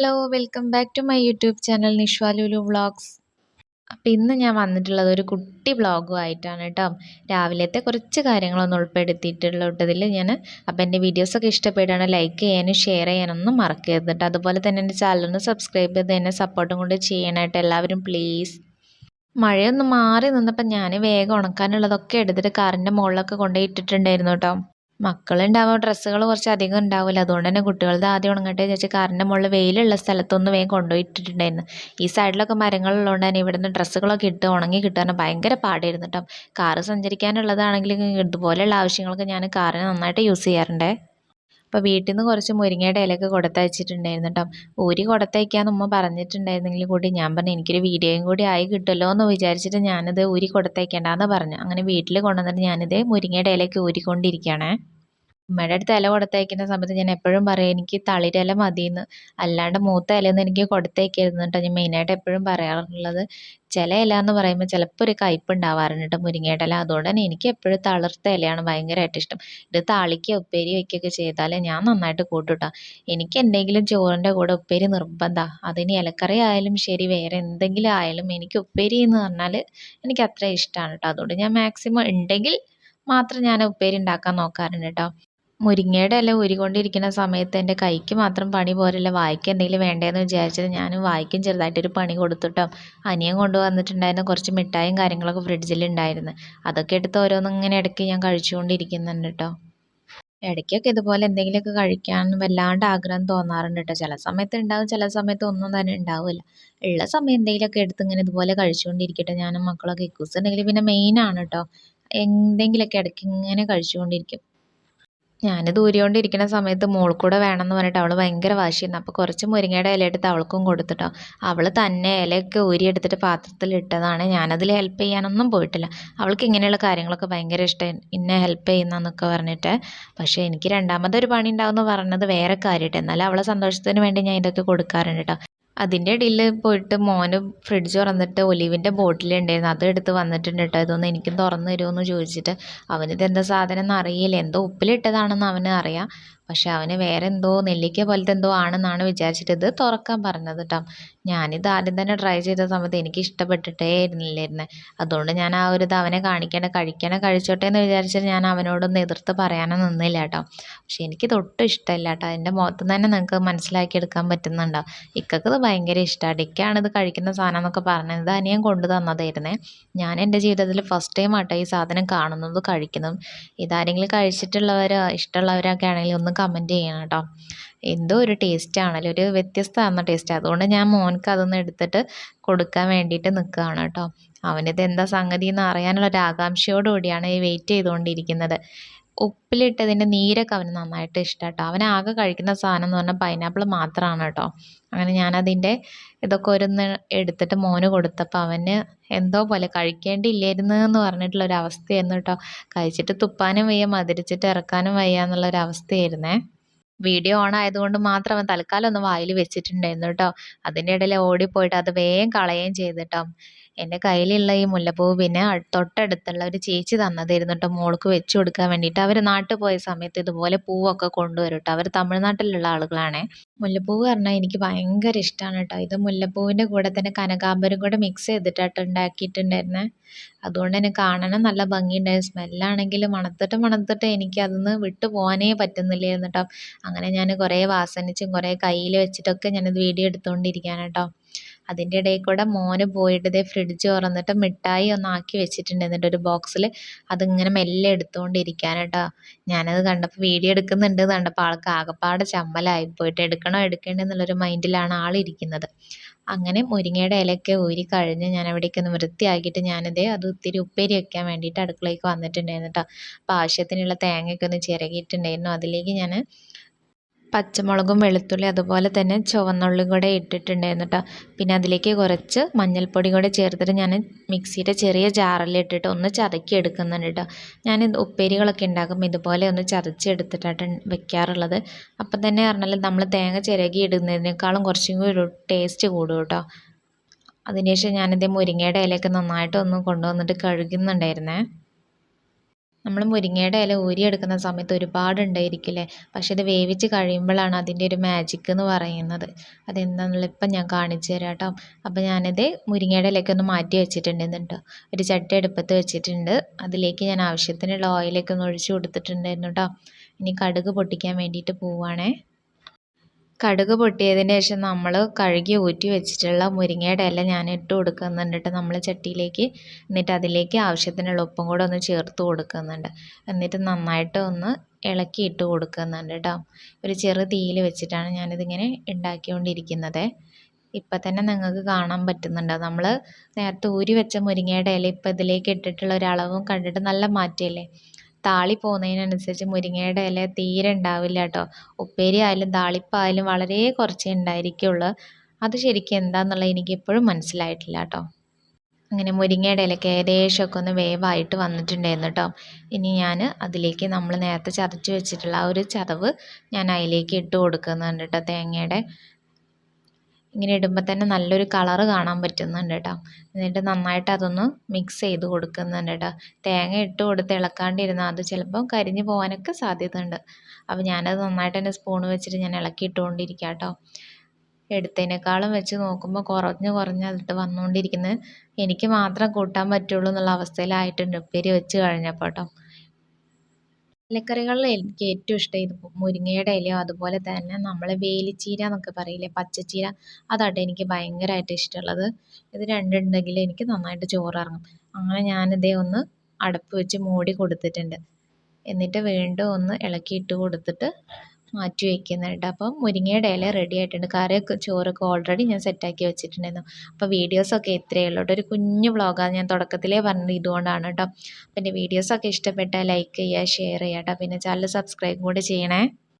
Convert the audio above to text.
Hello welcome back to my YouTube channel നിഷ്വാലുലു vlogs അപ്പോൾ ഇന്ന് ഞാൻ വന്നിട്ടുള്ളത് ഒരു കുട്ടി വ്ളോഗും ആയിട്ടാണ് കേട്ടോ രാവിലത്തെ കുറച്ച് കാര്യങ്ങളൊന്നും ഉൾപ്പെടുത്തിയിട്ടുള്ള കൂട്ടത്തിൽ ഞാൻ അപ്പോൾ എന്റെ വീഡിയോസൊക്കെ ഇഷ്ടപ്പെടുകയാണ് ലൈക്ക് ചെയ്യാനും ഷെയർ ചെയ്യാനൊന്നും മറക്കരുത് കേട്ടോ അതുപോലെ തന്നെ എന്റെ ചാനലൊന്ന് സബ്സ്ക്രൈബ് ചെയ്ത് എന്നെ സപ്പോർട്ടും കൊണ്ട് ചെയ്യണമായിട്ട് എല്ലാവരും പ്ലീസ് മഴയൊന്നും മാറി നിന്നപ്പോൾ ഞാൻ വേഗം ഉണക്കാനുള്ളതൊക്കെ എടുത്തിട്ട് കാറിന്റെ മുകളിലൊക്കെ കൊണ്ടുപോയി ഇട്ടിട്ടുണ്ടായിരുന്നു കേട്ടോ മക്കളുണ്ടാവുമ്പോൾ ഡ്രസ്സുകൾ കുറച്ച് അധികം ഉണ്ടാവില്ല അതുകൊണ്ട് തന്നെ കുട്ടികളത് ആദ്യം ഉണങ്ങട്ടെ വിചാരിച്ച് കാറിന്റെ മുകളിൽ വെയിലുള്ള സ്ഥലത്തൊന്ന് വേഗം കൊണ്ടുപോയിട്ടിട്ടുണ്ടായിരുന്നു. ഈ സൈഡിലൊക്കെ മരങ്ങളുള്ളതുകൊണ്ട് തന്നെ ഇവിടുന്ന് ഡ്രസ്സുകളൊക്കെ ഇട്ട് ഉണങ്ങി കിട്ടാൻ ഭയങ്കര പാടായിരുന്നു കേട്ടോ കാറ് സഞ്ചരിക്കാനുള്ളതാണെങ്കിൽ ഇതുപോലെയുള്ള ആവശ്യങ്ങൾക്ക് ഞാൻ കാറിന് നന്നായിട്ട് യൂസ് ചെയ്യാറുണ്ട്. അപ്പോൾ വീട്ടിൽ നിന്ന് കുറച്ച് മുരിങ്ങയുടെ ഇലയൊക്കെ കൊടുത്തയച്ചിട്ടുണ്ടായിരുന്നു കേട്ടോ ഊരി കൊടുത്തയക്കാന്ന് ഉമ്മ പറഞ്ഞിട്ടുണ്ടായിരുന്നെങ്കിൽ കൂടി ഞാൻ പറഞ്ഞു എനിക്കൊരു വീഡിയോയും കൂടി ആയി കിട്ടുമല്ലോ എന്ന് വിചാരിച്ചിട്ട് ഞാനത് ഊരി കൊടുത്തയക്കേണ്ടെന്ന് പറഞ്ഞു. അങ്ങനെ വീട്ടിൽ കൊണ്ടുവന്നിട്ട് ഞാനിത് മുരിങ്ങയുടെ ഇലയൊക്കെ ഊരിക്കൊണ്ടിരിക്കുകയാണേ. ഉമ്മയുടെ അടുത്ത് ഇല കൊടുത്തയക്കുന്ന സമയത്ത് ഞാൻ എപ്പോഴും പറയും എനിക്ക് തളിരില മതിയെന്ന്. അല്ലാണ്ട് മൂത്ത ഇലയൊന്നും എനിക്ക് കൊടുത്തയക്കരുത് കേട്ടോ ഞാൻ മെയിനായിട്ട് എപ്പോഴും പറയാറുള്ളത്. ചില ഇല എന്ന് പറയുമ്പോൾ ചിലപ്പോൾ ഒരു കയ്പ്പ് ഉണ്ടാവാറുണ്ട് കേട്ടോ മുരിങ്ങയുടെ ഇല. അതുകൊണ്ട് തന്നെ എനിക്ക് എപ്പോഴും തളിർത്ത ഇലയാണ് ഭയങ്കരമായിട്ട് ഇഷ്ടം. ഇത് താളിക്കുക ഉപ്പേരി വയ്ക്കുകയൊക്കെ ചെയ്താൽ ഞാൻ നന്നായിട്ട് കൂട്ടുട്ടാ എനിക്ക് എന്തെങ്കിലും ചോറിന്റെ കൂടെ ഉപ്പേരി നിർബന്ധമാണ് അതിന് ഇലക്കറി ആയാലും ശരി വേറെ എന്തെങ്കിലും ആയാലും എനിക്ക് ഉപ്പേരി എന്ന് പറഞ്ഞാൽ എനിക്ക് അത്ര ഇഷ്ടമാണ് കേട്ടോ അതുകൊണ്ട് ഞാൻ മാക്സിമം ഉണ്ടെങ്കിൽ മാത്രം ഞാൻ ഉപ്പേരി ഉണ്ടാക്കാൻ നോക്കാറുണ്ട് കേട്ടോ മുരിങ്ങയുടെ ഇല ഊരിക്കൊണ്ടിരിക്കുന്ന സമയത്ത് എന്റെ കൈക്ക് മാത്രം പണി പോരല്ല വായിക്ക് എന്തെങ്കിലും വേണ്ടേന്ന് വിചാരിച്ചത് ഞാൻ വായിക്കും ചെറുതായിട്ടൊരു പണി കൊടുത്തുട്ടോ. അനിയൻ കൊണ്ടുവന്നിട്ടുണ്ടായിരുന്ന കുറച്ച് മിഠായും കാര്യങ്ങളൊക്കെ ഫ്രിഡ്ജിലുണ്ടായിരുന്നു. അതൊക്കെ എടുത്ത് ഓരോന്നും ഇങ്ങനെ ഇടയ്ക്ക് ഞാൻ കഴിച്ചുകൊണ്ടിരിക്കുന്നുണ്ട് കേട്ടോ ഇടയ്ക്കൊക്കെ ഇതുപോലെ എന്തെങ്കിലുമൊക്കെ കഴിക്കാൻ വല്ലാണ്ട് ആഗ്രഹം തോന്നാറുണ്ട് കേട്ടോ ചില സമയത്ത് ഉണ്ടാവും ചില സമയത്ത് ഒന്നും തന്നെ ഉണ്ടാവില്ല. ഉള്ള സമയം എന്തെങ്കിലുമൊക്കെ എടുത്ത് ഇങ്ങനെ ഇതുപോലെ കഴിച്ചുകൊണ്ടിരിക്കട്ടെ. ഞാനും മക്കളൊക്കെ ഇക്കൂസ് ഉണ്ടെങ്കിൽ പിന്നെ മെയിനാണ് കേട്ടോ എന്തെങ്കിലുമൊക്കെ ഇടയ്ക്ക് ഇങ്ങനെ കഴിച്ചുകൊണ്ടിരിക്കും. ഞാൻ ദൂരെയോണ്ടിരിക്കുന്ന സമയത്ത് മോൾ കൂടെ വേണമെന്ന് പറഞ്ഞിട്ട് അവൾ ഭയങ്കര വാശിയിരുന്നു അപ്പോൾ കുറച്ച് മുരിങ്ങയുടെ ഇല എടുത്ത് അവൾക്കും കൊടുത്തിട്ടോ. അവൾ തന്നെ ഇലയൊക്കെ ഊരിയെടുത്തിട്ട് പാത്രത്തിൽ ഇട്ടതാണ്. ഞാനതിൽ ഹെൽപ്പ് ചെയ്യാനൊന്നും പോയിട്ടില്ല. അവൾക്ക് ഇങ്ങനെയുള്ള കാര്യങ്ങളൊക്കെ ഭയങ്കര ഇഷ്ടം ഇന്നെ ഹെൽപ്പ് ചെയ്യുന്നതെന്നൊക്കെ പറഞ്ഞിട്ട്. പക്ഷേ എനിക്ക് രണ്ടാമതൊരു പണി ഉണ്ടാവുമെന്ന് പറഞ്ഞത് വേറെ കാര്യമായിട്ട് എന്നാലും അവളെ സന്തോഷത്തിന് വേണ്ടി ഞാൻ ഇതൊക്കെ കൊടുക്കാറുണ്ട് കേട്ടോ അതിന്റെ ഇടയിൽ പോയിട്ട് മോന് ഫ്രിഡ്ജ് തുറന്നിട്ട് ഒലിവിന്റെ ബോട്ടിലുണ്ടായിരുന്നു അത് എടുത്ത് വന്നിട്ടുണ്ട് കേട്ടോ ഇതൊന്ന് എനിക്കും തുറന്ന് തരുമോ എന്ന് ചോദിച്ചിട്ട് അവനിതെന്താ സാധനം എന്ന് അറിയില്ല. എന്തോ ഉപ്പിലിട്ടതാണെന്ന് അവന് അറിയാം. പക്ഷെ അവന് വേറെ എന്തോ നെല്ലിക്ക പോലത്തെ എന്തോ ആണെന്നാണ് വിചാരിച്ചിട്ട് ഇത് തുറക്കാൻ പറഞ്ഞത് കേട്ടോ ഞാനിത് ആദ്യം തന്നെ ട്രൈ ചെയ്ത സമയത്ത് എനിക്ക് ഇഷ്ടപ്പെട്ടിട്ടേ ഇരുന്നില്ലായിരുന്നു അതുകൊണ്ട് ഞാൻ ആ ഒരു ഇത് അവനെ കാണിക്കണ കഴിക്കണ കഴിച്ചോട്ടെ എന്ന് വിചാരിച്ചിട്ട് ഞാൻ അവനോടൊന്ന് എതിർത്ത് പറയാനോ നിന്നില്ല കേട്ടോ പക്ഷെ എനിക്ക് തൊട്ടും ഇഷ്ടമില്ല കേട്ടോ എന്റെ മുഖത്ത് തന്നെ നിങ്ങൾക്ക് മനസ്സിലാക്കിയെടുക്കാൻ പറ്റുന്നുണ്ടോ? ഇക്കക്ക് ഇത് ഭയങ്കര ഇഷ്ടമാണ് ഇക്കയാണ് ഇത് കഴിക്കുന്ന സാധനം എന്നൊക്കെ പറഞ്ഞത് ഇത് അനിയൻ കൊണ്ടു തന്നതായിരുന്നേ. ഞാൻ എന്റെ ജീവിതത്തിൽ ഫസ്റ്റ് ടൈം ആട്ടോ ഈ സാധനം കാണുന്നതും കഴിക്കുന്നതും. ഇതാരെങ്കിലും കഴിച്ചിട്ടുള്ളവരോ ഇഷ്ടമുള്ളവരൊക്കെ ആണെങ്കിൽ ഒന്ന് കമന്റ് ചെയ്യണം കേട്ടോ എന്തോ ഒരു ടേസ്റ്റ് ആണല്ലോ ഒരു വ്യത്യസ്തമാകുന്ന ടേസ്റ്റ് അതുകൊണ്ട് ഞാൻ മോൻക്ക് അതൊന്ന് എടുത്തിട്ട് കൊടുക്കാൻ വേണ്ടിയിട്ട് നിൽക്കുകയാണ് കേട്ടോ അവനിത് എന്താ സംഗതി എന്ന് അറിയാനുള്ള ഒരു ആകാംക്ഷയോടുകൂടിയാണ് ഈ വെയിറ്റ് ചെയ്തുകൊണ്ടിരിക്കുന്നത്. ഉപ്പിലിട്ടതിന്റെ നീരൊക്കെ അവന് നന്നായിട്ട് ഇഷ്ടം കേട്ടോ അവൻ ആകെ കഴിക്കുന്ന സാധനം എന്ന് പറഞ്ഞാൽ പൈനാപ്പിൾ മാത്രമാണ് കേട്ടോ അങ്ങനെ ഞാനതിന്റെ ഇതൊക്കെ ഒരുന്ന് എടുത്തിട്ട് മോന് കൊടുത്തപ്പോൾ അവന് എന്തോ പോലെ കഴിക്കേണ്ടിയില്ലായിരുന്നു എന്ന് പറഞ്ഞിട്ടുള്ളൊരു അവസ്ഥയായിരുന്നു കേട്ടോ കഴിച്ചിട്ട് തുപ്പാനും വയ്യ മതിരിച്ചിട്ട് ഇറക്കാനും വയ്യ എന്നുള്ളൊരു അവസ്ഥയായിരുന്നേ വീഡിയോ ഓൺ ആയതുകൊണ്ട് മാത്രം അവൻ തൽക്കാലം ഒന്ന് വായിൽ വെച്ചിട്ടുണ്ടായിരുന്നു കേട്ടോ അതിന്റെ ഇടയിൽ ഓടിപ്പോയിട്ട് അത് വേഗം കളയുകയും ചെയ്തിട്ടോ. എന്റെ കയ്യിലുള്ള ഈ മുല്ലപ്പൂ പിന്നെ തൊട്ടടുത്തുള്ള ഒരു ചേച്ചി തന്നതായിരുന്നു കേട്ടോ. മോൾക്ക് വെച്ച് കൊടുക്കാൻ വേണ്ടിയിട്ട്. അവർ നാട്ടിൽ പോയ സമയത്ത് ഇതുപോലെ പൂവൊക്കെ കൊണ്ടുവരും കേട്ടോ. അവർ തമിഴ്നാട്ടിലുള്ള ആളുകളാണേ. മുല്ലപ്പൂവ് പറഞ്ഞാൽ എനിക്ക് ഭയങ്കര ഇഷ്ടമാണ് കേട്ടോ. ഇത് മുല്ലപ്പൂവിന്റെ കൂടെ തന്നെ കനകാമ്പരം കൂടെ മിക്സ് ചെയ്തിട്ടായിട്ട് ഉണ്ടാക്കിയിട്ടുണ്ടായിരുന്നേ. അതുകൊണ്ട് തന്നെ കാണാനും നല്ല ഭംഗിയുണ്ടായിരുന്നു. സ്മെല്ലാണെങ്കിൽ മണത്തിട്ട് മണത്തിട്ട് എനിക്ക് അതൊന്ന് വിട്ടു പോകാനേ പറ്റുന്നില്ലായിരുന്നു കേട്ടോ. അങ്ങനെ ഞാൻ കുറേ വാസനിച്ചും കുറേ കയ്യിൽ വെച്ചിട്ടൊക്കെ ഞാനിത് വീഡിയോ എടുത്തുകൊണ്ടിരിക്കുകയാണ് കേട്ടോ. അതിന്റെ ഇടയിൽ കൂടെ മോന് പോയിട്ട് ഇതേ ഫ്രിഡ്ജ് തുറന്നിട്ട് മിഠായി ഒന്ന് ആക്കി വെച്ചിട്ടുണ്ട് എന്നിട്ട് ഒരു ബോക്സിൽ അതിങ്ങനെ മെല്ലെ എടുത്തുകൊണ്ടിരിക്കാൻ കേട്ടോ ഞാനത് കണ്ടപ്പോൾ വീഡിയോ എടുക്കുന്നുണ്ട് കണ്ടപ്പോൾ ആൾക്ക് ആകെപ്പാടെ ചമ്മലായി. പോയിട്ട് എടുക്കണോ എടുക്കേണ്ടോ എന്നുള്ളൊരു മൈൻഡിലാണ് ആളിരിക്കുന്നത് അങ്ങനെ മുരിങ്ങയുടെ ഇലയൊക്കെ ഊരി കഴിഞ്ഞ് ഞാൻ അവിടേക്ക് ഒന്ന് വൃത്തിയാക്കിയിട്ട് ഞാനിതേ അത് ഒത്തിരി ഉപ്പേരി വെക്കാൻ വേണ്ടിയിട്ട് അടുക്കളയ്ക്ക് വന്നിട്ടുണ്ടായിരുന്നു കേട്ടോ. അപ്പോൾ ആവശ്യത്തിനുള്ള തേങ്ങയൊക്കെ ഒന്ന് ചിരകിയിട്ടുണ്ടായിരുന്നു. അതിലേക്ക് ഞാൻ പച്ചമുളകും വെളുത്തുള്ളി അതുപോലെ തന്നെ ചുവന്നുള്ളി കൂടെ ഇട്ടിട്ടുണ്ടായിരുന്നു കേട്ടോ പിന്നെ അതിലേക്ക് കുറച്ച് മഞ്ഞൾപ്പൊടി കൂടെ ചേർത്തിട്ട് ഞാൻ മിക്സിയുടെ ചെറിയ ജാറിൽ ഇട്ടിട്ട് ഒന്ന് ചതക്കി എടുക്കുന്നുണ്ട് കേട്ടോ ഞാൻ ഉപ്പേരികളൊക്കെ ഉണ്ടാക്കും ഇതുപോലെ ഒന്ന് ചതച്ചെടുത്തിട്ടാണ് വെക്കാറുള്ളത്. അപ്പം തന്നെ പറഞ്ഞാൽ നമ്മൾ തേങ്ങ ചിരകി ഇടുന്നതിനേക്കാളും കുറച്ചും കൂടി ടേസ്റ്റ് കൂടും കേട്ടോ അതിനുശേഷം ഞാനിത് മുരിങ്ങയുടെ ഇലയൊക്കെ നന്നായിട്ട് ഒന്ന് കൊണ്ടുവന്നിട്ട് കഴുകുന്നുണ്ടായിരുന്നേ. നമ്മൾ മുരിങ്ങയുടെ ഇല ഊരിയെടുക്കുന്ന സമയത്ത് ഒരുപാട് ഉണ്ടായിരിക്കില്ലേ പക്ഷെ ഇത് വേവിച്ച് കഴിയുമ്പോഴാണ് അതിന്റെ ഒരു മാജിക് എന്ന് പറയുന്നത്. അതെന്താണെന്നുള്ള ഇപ്പം ഞാൻ കാണിച്ചു തരാം കേട്ടോ. അപ്പോൾ ഞാനിത് മുരിങ്ങയുടെ ഇലയൊക്കെ ഒന്ന് മാറ്റി വെച്ചിട്ടുണ്ട് എന്നിട്ട്. ഒരു ചട്ടി അടുപ്പത്ത് വെച്ചിട്ടുണ്ട്. അതിലേക്ക് ഞാൻ ആവശ്യത്തിനുള്ള ഓയിലൊക്കെ ഒന്ന് ഒഴിച്ച് കൊടുത്തിട്ടുണ്ടായിരുന്നു കേട്ടോ. ഇനി കടുക് പൊട്ടിക്കാൻ വേണ്ടിയിട്ട് പോവുകയാണേ കടുക് പൊട്ടിയതിന് ശേഷം നമ്മൾ കഴുകി ഊറ്റി വെച്ചിട്ടുള്ള മുരിങ്ങയുടെ ഇല ഞാൻ ഇട്ട് കൊടുക്കുന്നുണ്ട് നമ്മൾ ചട്ടിയിലേക്ക് എന്നിട്ട് അതിലേക്ക് ആവശ്യത്തിനുള്ള ഉപ്പും കൂടെ ഒന്ന് ചേർത്ത് കൊടുക്കുന്നുണ്ട്. എന്നിട്ട് നന്നായിട്ട് ഒന്ന് ഇളക്കി ഇട്ട് കൊടുക്കുന്നുണ്ട് കേട്ടോ ഒരു ചെറു തീയിൽ വെച്ചിട്ടാണ് ഞാനിതിങ്ങനെ ഉണ്ടാക്കിക്കൊണ്ടിരിക്കുന്നത്. ഇപ്പം തന്നെ നിങ്ങൾക്ക് കാണാൻ പറ്റുന്നുണ്ട്. നമ്മൾ നേരത്തെ ഊരി വെച്ച മുരിങ്ങയുടെ ഇല ഇപ്പം ഇതിലേക്ക് ഇട്ടിട്ടുള്ള ഒരളവും കണ്ടിട്ട് നല്ല മാറ്റമല്ലേ? താളി പോകുന്നതിനനുസരിച്ച് മുരിങ്ങയുടെ ഇല തീരെ ഉണ്ടാവില്ല കേട്ടോ ഉപ്പേരി ആയാലും താളിപ്പായാലും വളരെ കുറച്ചേ ഉണ്ടായിരിക്കുള്ളൂ. അത് ശരിക്കും എന്താണെന്നുള്ളത് എനിക്കിപ്പോഴും മനസ്സിലായിട്ടില്ല കേട്ടോ അങ്ങനെ മുരിങ്ങയുടെ ഇലയ്ക്ക് ഏകദേശമൊക്കെ ഒന്ന് വേവായിട്ട് വന്നിട്ടുണ്ടായിരുന്നു കേട്ടോ ഇനി ഞാൻ അതിലേക്ക് നമ്മൾ നേരത്തെ ചതച്ച് വെച്ചിട്ടുള്ള ആ ഒരു ചതവ് ഞാൻ അതിലേക്ക് ഇട്ട് കൊടുക്കുന്നുണ്ട് കേട്ടോ തേങ്ങയുടെ. ഇങ്ങനെ ഇടുമ്പോൾ തന്നെ നല്ലൊരു കളറ് കാണാൻ പറ്റുന്നുണ്ട് കേട്ടോ എന്നിട്ട് നന്നായിട്ട് അതൊന്ന് മിക്സ് ചെയ്ത് കൊടുക്കുന്നുണ്ട് കേട്ടോ തേങ്ങ ഇട്ട് കൊടുത്ത് ഇളക്കാണ്ടിരുന്നാൽ അത് ചിലപ്പോൾ കരിഞ്ഞു പോകാനൊക്കെ സാധ്യതയുണ്ട്. അപ്പോൾ ഞാനത് നന്നായിട്ട് തന്നെ സ്പൂൺ വെച്ചിട്ട് ഞാൻ ഇളക്കി ഇട്ടുകൊണ്ടിരിക്കുക കേട്ടോ എടുത്തതിനേക്കാളും വെച്ച് നോക്കുമ്പോൾ കുറഞ്ഞ് കുറഞ്ഞ് അതിട്ട് വന്നുകൊണ്ടിരിക്കുന്നത് എനിക്ക് മാത്രം കൂട്ടാൻ പറ്റുള്ളൂ എന്നുള്ള അവസ്ഥയിലായിട്ടുണ്ട് ഉപ്പേരി വെച്ച് കഴിഞ്ഞപ്പോൾ കേട്ടോ ഇലക്കറികളിൽ എനിക്ക് ഏറ്റവും ഇഷ്ടം ഇത് മുരിങ്ങയുടെ ഇലയോ അതുപോലെ തന്നെ നമ്മൾ വേലിച്ചീര എന്നൊക്കെ പറയില്ലേ പച്ചച്ചീര. അതാട്ടോ എനിക്ക് ഭയങ്കരമായിട്ട് ഇഷ്ടമുള്ളത്. ഇത് രണ്ടുണ്ടെങ്കിൽ എനിക്ക് നന്നായിട്ട് ചോറിറങ്ങും. അങ്ങനെ ഞാനിതേ ഒന്ന് അടപ്പ് വെച്ച് മൂടി കൊടുത്തിട്ടുണ്ട്. എന്നിട്ട് വീണ്ടും ഒന്ന് ഇളക്കി ഇട്ട് കൊടുത്തിട്ട് മാറ്റി വയ്ക്കുന്നുണ്ട് അപ്പം മുരിങ്ങയുടെ ഇല റെഡി ആയിട്ടുണ്ട്. കറിയൊക്കെ ചോറൊക്കെ ഓൾറെഡി ഞാൻ സെറ്റാക്കി വെച്ചിട്ടുണ്ടായിരുന്നു. അപ്പോൾ വീഡിയോസൊക്കെ ഇത്രയേ ഉള്ളൂ. ഒരു കുഞ്ഞു വ്ളോഗാണ് ഞാൻ തുടക്കത്തിലേ പറഞ്ഞത് ഇതുകൊണ്ടാണ് കേട്ടോ. അപ്പം എന്റെ വീഡിയോസൊക്കെ ഇഷ്ടപ്പെട്ടാൽ ലൈക്ക് ചെയ്യുക ഷെയർ ചെയ്യുക കേട്ടോ. പിന്നെ ചാനൽ സബ്സ്ക്രൈബ് കൂടി ചെയ്യണേ.